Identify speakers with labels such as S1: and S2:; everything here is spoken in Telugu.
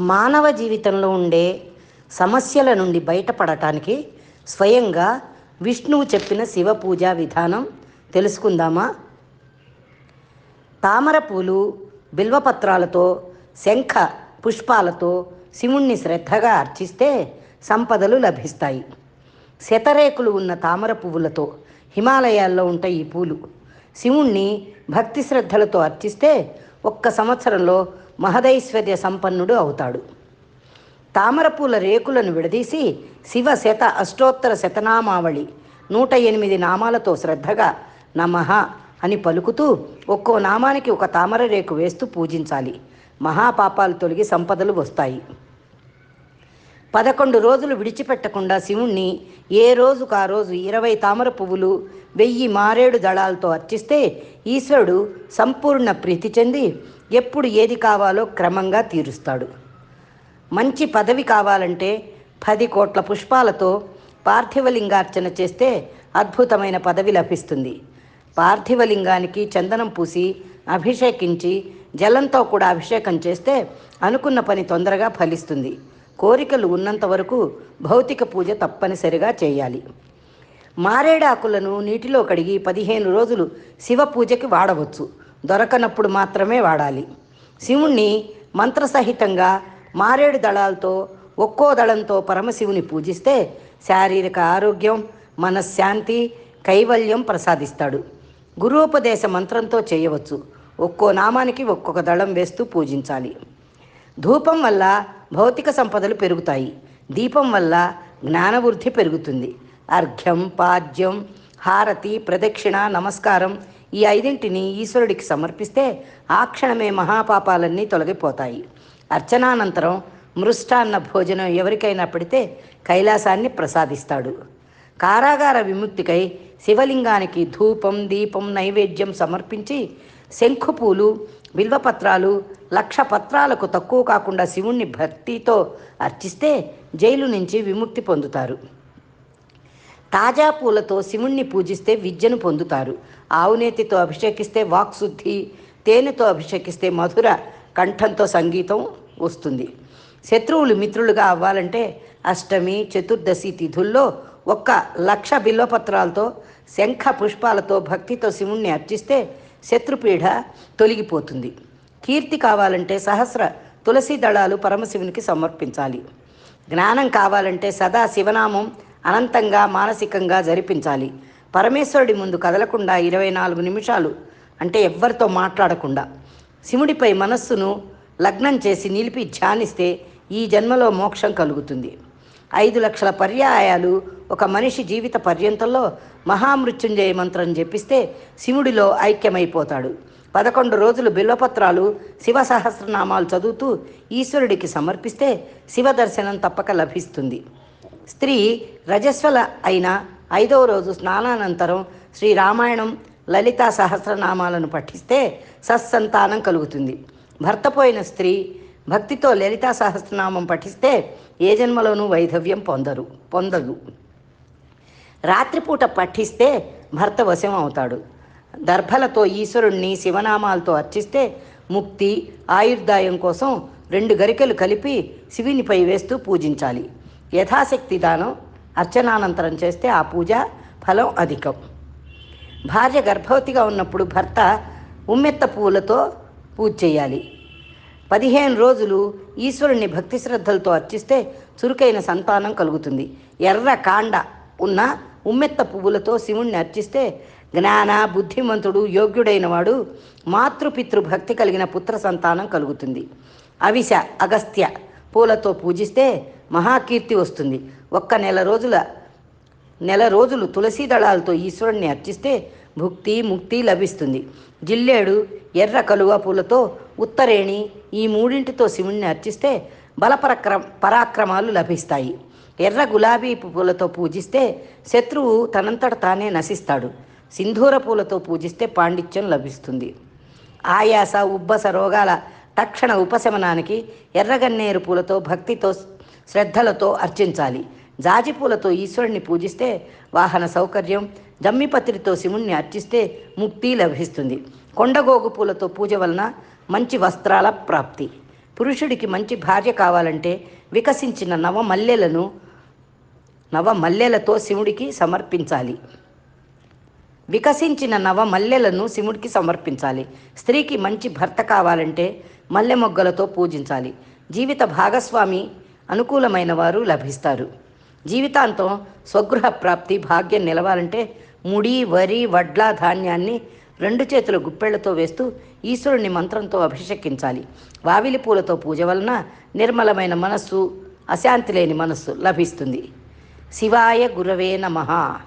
S1: మానవ జీవితంలో ఉండే సమస్యల నుండి బయటపడటానికి స్వయంగా విష్ణువు చెప్పిన శివ పూజా విధానం తెలుసుకుందామా? తామర పూలు బిల్వపత్రాలతో శంఖ పుష్పాలతో శివుణ్ణి శ్రద్ధగా అర్చిస్తే సంపదలు లభిస్తాయి. శతరేకులు ఉన్న తామర పువ్వులతో హిమాలయాల్లో ఉంటాయి ఈ పూలు. శివుణ్ణి భక్తి శ్రద్ధలతో అర్చిస్తే ఒక్క సంవత్సరంలో మహదైశ్వర్య సంపన్నుడు అవుతాడు. తామరపూల రేకులను విడదీసి శివ శత అష్టోత్తర శతనామావళి నూట ఎనిమిది నామాలతో శ్రద్ధగా నమః అని పలుకుతూ ఒక్కో నామానికి ఒక తామర రేకు వేస్తూ పూజించాలి. మహాపాపాలు తొలగి సంపదలు వస్తాయి. పదకొండు రోజులు విడిచిపెట్టకుండా శివుణ్ణి ఏ రోజుకు ఆ రోజు ఇరవై తామర పువ్వులు వెయ్యి మారేడు దళాలతో అర్చిస్తే ఈశ్వరుడు సంపూర్ణ ప్రీతి చెంది ఎప్పుడు ఏది కావాలో క్రమంగా తీరుస్తాడు. మంచి పదవి కావాలంటే పది కోట్ల పుష్పాలతో పార్థివలింగార్చన చేస్తే అద్భుతమైన పదవి లభిస్తుంది. పార్థివలింగానికి చందనం పూసి అభిషేకించి జలంతో కూడా అభిషేకం చేస్తే అనుకున్న పని తొందరగా ఫలిస్తుంది. కోరికలు ఉన్నంత వరకు భౌతిక పూజ తప్పనిసరిగా చేయాలి. మారేడాకులను నీటిలో కడిగి పదిహేను రోజులు శివ పూజకి వాడవచ్చు. దొరకనప్పుడు మాత్రమే వాడాలి. శివుణ్ణి మంత్రసహితంగా మారేడు దళాలతో ఒక్కో దళంతో పరమశివుని పూజిస్తే శారీరక ఆరోగ్యం మనశ్శాంతి కైవల్యం ప్రసాదిస్తాడు. గురూపదేశ మంత్రంతో చేయవచ్చు. ఒక్కో నామానికి ఒక్కొక్క దళం వేస్తూ పూజించాలి. ధూపం వల్ల భౌతిక సంపదలు పెరుగుతాయి. దీపం వల్ల జ్ఞానవృద్ధి పెరుగుతుంది. అర్ఘ్యం పాద్యం హారతి ప్రదక్షిణ నమస్కారం ఈ ఐదింటిని ఈశ్వరుడికి సమర్పిస్తే ఆ క్షణమే మహాపాపాలన్నీ తొలగిపోతాయి. అర్చనానంతరం మృష్టాన్న భోజనం ఎవరికైనా పెడితే కైలాసాన్ని ప్రసాదిస్తాడు. కారాగార విముక్తికై శివలింగానికి ధూపం దీపం నైవేద్యం సమర్పించి శంఖుపూలు బిల్వపత్రాలు లక్ష పత్రాలకు తక్కువ కాకుండా శివుణ్ణి భక్తితో అర్చిస్తే జైలు నుంచి విముక్తి పొందుతారు. తాజా పూలతో శివుణ్ణి పూజిస్తే విద్యను పొందుతారు. ఆవునేతితో అభిషేకిస్తే వాక్శుద్ధి తేనెతో అభిషేకిస్తే మధుర కంఠంతో సంగీతం వస్తుంది. శత్రువులు మిత్రులుగా అవ్వాలంటే అష్టమి చతుర్దశి తిథుల్లో ఒక్క లక్ష బిల్వపత్రాలతో శంఖ పుష్పాలతో భక్తితో శివుణ్ణి అర్చిస్తే శత్రుపీడ తొలగిపోతుంది. కీర్తి కావాలంటే సహస్ర తులసి దళాలు పరమశివునికి సమర్పించాలి. జ్ఞానం కావాలంటే సదా శివనామం అనంతంగా మానసికంగా జరిపించాలి. పరమేశ్వరుడి ముందు కదలకుండా ఇరవై నాలుగు నిమిషాలు అంటే ఎవ్వరితో మాట్లాడకుండా శివుడిపై మనస్సును లగ్నం చేసి నిలిపి ధ్యానిస్తే ఈ జన్మలో మోక్షం కలుగుతుంది. ఐదు లక్షల పర్యాయాలు ఒక మనిషి జీవిత పర్యంతంలో మహామృత్యుంజయ మంత్రం జపిస్తే శివుడిలో ఐక్యమైపోతాడు. పదకొండు రోజులు బిల్వపత్రాలు శివ సహస్రనామాలు చదువుతూ ఈశ్వరుడికి సమర్పిస్తే శివ దర్శనం తప్పక లభిస్తుంది. స్త్రీ రజస్వల అయిన ఐదవ రోజు స్నానానంతరం శ్రీ రామాయణం లలితా సహస్రనామాలను పఠిస్తే సత్సంతానం కలుగుతుంది. భర్త పోయిన స్త్రీ భక్తితో లలితా సహస్రనామం పఠిస్తే ఏ జన్మలోనూ వైధవ్యం పొందరు పొందదు. రాత్రిపూట పఠిస్తే భర్త వశం అవుతాడు. దర్భలతో ఈశ్వరుణ్ణి శివనామాలతో అర్చిస్తే ముక్తి ఆయుర్దాయం కోసం రెండు గరికలు కలిపి శివునిపై వేస్తూ పూజించాలి. యథాశక్తి దానం అర్చనానంతరం చేస్తే ఆ పూజ ఫలం అధికం. భార్య గర్భవతిగా ఉన్నప్పుడు భర్త ఉమ్మెత్త పూలతో పూజ చేయాలి. పదిహేను రోజులు ఈశ్వరుణ్ణి భక్తి శ్రద్ధలతో అర్చిస్తే చురుకైన సంతానం కలుగుతుంది. ఎర్ర కాండ ఉన్న ఉమ్మెత్త పువ్వులతో శివుణ్ణి అర్చిస్తే జ్ఞాన బుద్ధిమంతుడు యోగ్యుడైన వాడు మాతృపితృ భక్తి కలిగిన పుత్ర సంతానం కలుగుతుంది. అవిశ అగస్త్య పూలతో పూజిస్తే మహాకీర్తి వస్తుంది. ఒక్క నెల రోజుల నెల రోజులు తులసీ దళాలతో ఈశ్వరుణ్ణి అర్చిస్తే భుక్తి ముక్తి లభిస్తుంది. జిల్లేడు ఎర్ర కలువ పూలతో ఉత్తరేణి ఈ మూడింటితో శివుణ్ణి అర్చిస్తే బలపరక్ర పరాక్రమాలు లభిస్తాయి. ఎర్ర గులాబీ పూలతో పూజిస్తే శత్రువు తనంతట తానే నశిస్తాడు. సింధూర పూలతో పూజిస్తే పాండిత్యం లభిస్తుంది. ఆయాస ఉబ్బస రోగాల తక్షణ ఉపశమనానికి ఎర్రగన్నేరు పూలతో భక్తితో శ్రద్ధలతో అర్చించాలి. జాజిపూలతో ఈశ్వరుణ్ణి పూజిస్తే వాహన సౌకర్యం జమ్మిపత్రితో శివుణ్ణి అర్చిస్తే ముక్తి లభిస్తుంది. కొండగోగు పూలతో పూజ వలన మంచి వస్త్రాల ప్రాప్తి. పురుషుడికి మంచి భార్య కావాలంటే వికసించిన నవ మల్లెలను నవ మల్లెలతో శివుడికి సమర్పించాలి. వికసించిన నవ మల్లెలను శివుడికి సమర్పించాలి. స్త్రీకి మంచి భర్త కావాలంటే మల్లె మొగ్గలతో పూజించాలి. జీవిత భాగస్వామి అనుకూలమైన వారు లభిస్తారు. జీవితాంతం స్వగృహ ప్రాప్తి భాగ్యం నిలవాలంటే ముడి వరి వడ్ల ధాన్యాన్ని రెండు చేతుల గుప్పెళ్ళతో వేస్తూ ఈశ్వరుని మంత్రంతో అభిషేకించాలి. వావిలి పూలతో పూజ వలన నిర్మలమైన మనస్సు అశాంతి లేని మనస్సు లభిస్తుంది. శివాయ గురవే నమహా